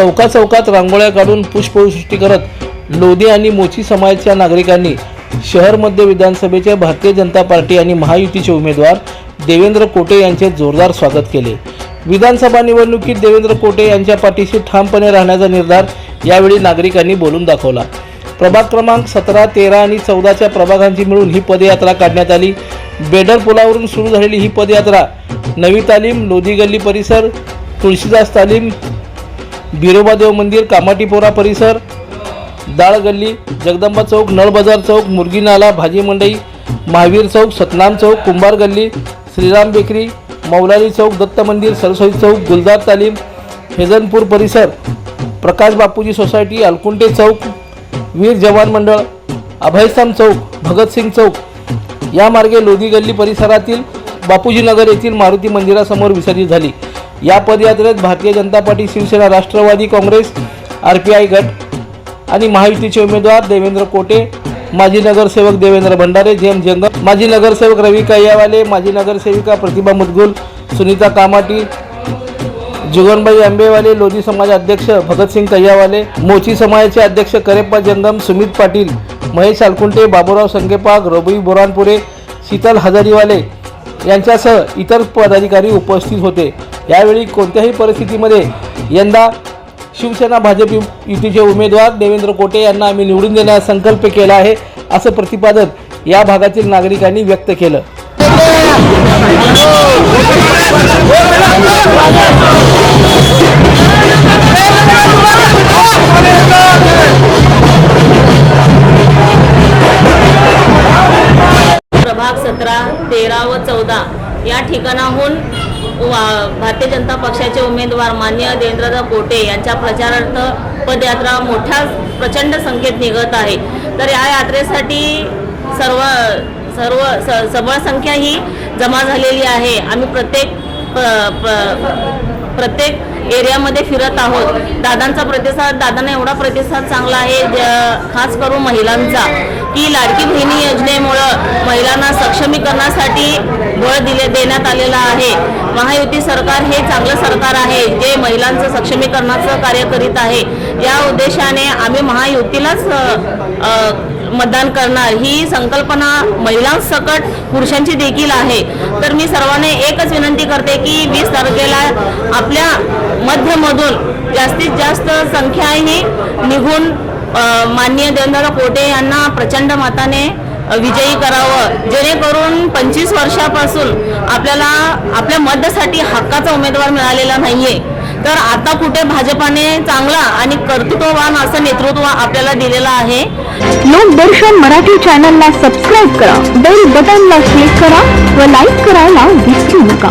चौका चौकात रांगोळ्या काढून पुष्पवृष्टी करत लोधी आणि मोची समाजाच्या नागरिकांनी शहर मध्य विधानसभेचे भारतीय जनता पार्टी आणि महायुतीचे उमेदवार देवेंद्र कोटे यांचे जोरदार स्वागत केले. विधानसभा निवडणुकीत देवेंद्र कोटे यांच्या पाठीशी ठामपणे राहण्याचा निर्धार यावेळी नागरिकांनी बोलून दाखवला. प्रभाग क्रमांक सतरा तेरा आणि चौदाच्या प्रभागांची मिळून ही पदयात्रा काढण्यात आली. बेडर पुलावरून सुरू झालेली ही पदयात्रा नवी तालीम लोधी गल्ली परिसर तुळशीदास तालीम बिरोबादेव मंदिर कामाटीपोरा परिसर दाळ गल्ली जगदंबा चौक नळबाजार चौक मुरगी नाला भाजी मंडई महावीर चौक सतनाम चौक कुंभार गल्ली श्रीराम बेकरी मौलाली चौक दत्त मंदिर सरस्वती चौक गुलदार तालीम हेजनपूर परिसर प्रकाश बापूजी सोसायटी अलकुंटे चौक वीर जवान मंडळ अभयस्तंभ चौक भगतसिंग चौक. या मार्गे लोधी गल्ली परिसरातील बापूजी नगर येथील मारुती मंदिरासमोर विसर्जित झाली. या पदयात्रेत Bharatiya Janata party Shivsena Rashtrawadi Congress R P I गट आणि महायुतीचे उमेदवार देवेंद्र कोटे माजी नगरसेवक देवेंद्र भंडारे जेम जंगम माजी नगरसेवक रवी कैयावाले माजी नगरसेविका प्रतिभा मुदगुल सुनीता कामाटी जुगनबाई आंबेवाले लोधी समाज अध्यक्ष भगतसिंग कैयावाले मोची समाजाचे अध्यक्ष करेप्पा जंगम सुमित पाटील महेश अलकुंटे बाबूराव संगेपाग रबई बोरानपुरे शीतल हजारीवाले यांच्यासह इतर पदाधिकारी उपस्थित होते. यावेळी कोणत्याही परिस्थितीमध्ये यंदा शिवसेना भाजप युतीचे उमेदवार देवेंद्र कोटे यांना आम्ही निवडून देण्यास संकल्प केला आहे असं प्रतिपादन या भागातील नागरिकांनी व्यक्त केलं. प्रभाग सतरा तेरा व चौदा या ठिकाणाहून भारतीय जनता पक्षाचे उमेदवार मान्य देवेंद्रदा कोटे यांच्या प्रचारार्थ पदयात्रा मोठ्या प्रचंड संख्येत निघत आहे. तर या यात्रेसाठी सर्व सर्व स सबळ संख्या ही जमा झालेली आहे. आम्ही प्रत्येक प- प- प्रत्येक एरियामध्ये फिरत आहोत. दादांचा प्रतिसाद दादांना एवढा प्रतिसाद चांगला आहे ज- खास करून महिलांचा. की लाडकी बहिणी योजनेमुळं महिलांना सक्षमीकरणासाठी बळ दिले देण्यात आलेलं आहे. महायुती सरकार हे चांगलं सरकार आहे जे महिलांचं सक्षमीकरणाचं कार्य करीत आहे. या उद्देशाने आम्ही महायुतीलाच मतदान करणार. ही संकल्पना महिलांसकट पुरुषांची देखील आहे. तर मी सर्वांनी एकच विनंती करते की वीस तारखेला आपल्या मध्यमधून जास्तीत जास्त संख्या ही निघून माननीय देवेंद्र कोटे यांना प्रचंड मताने विजयी करावं. जेणेकरून पंचवीस वर्षापासून आपल्याला आपल्या मतासाठी हक्काचा उमेदवार मिळालेला नाहीये. तर आता कुठे भाजपाने चांगला आणि कर्तृत्ववान असं नेतृत्व आपल्याला दिलेलं आहे? लोकदर्शन मराठी चॅनलला सबस्क्राईब करा. बेल बटनला क्लिक करा व लाईक करायला विसरू नका.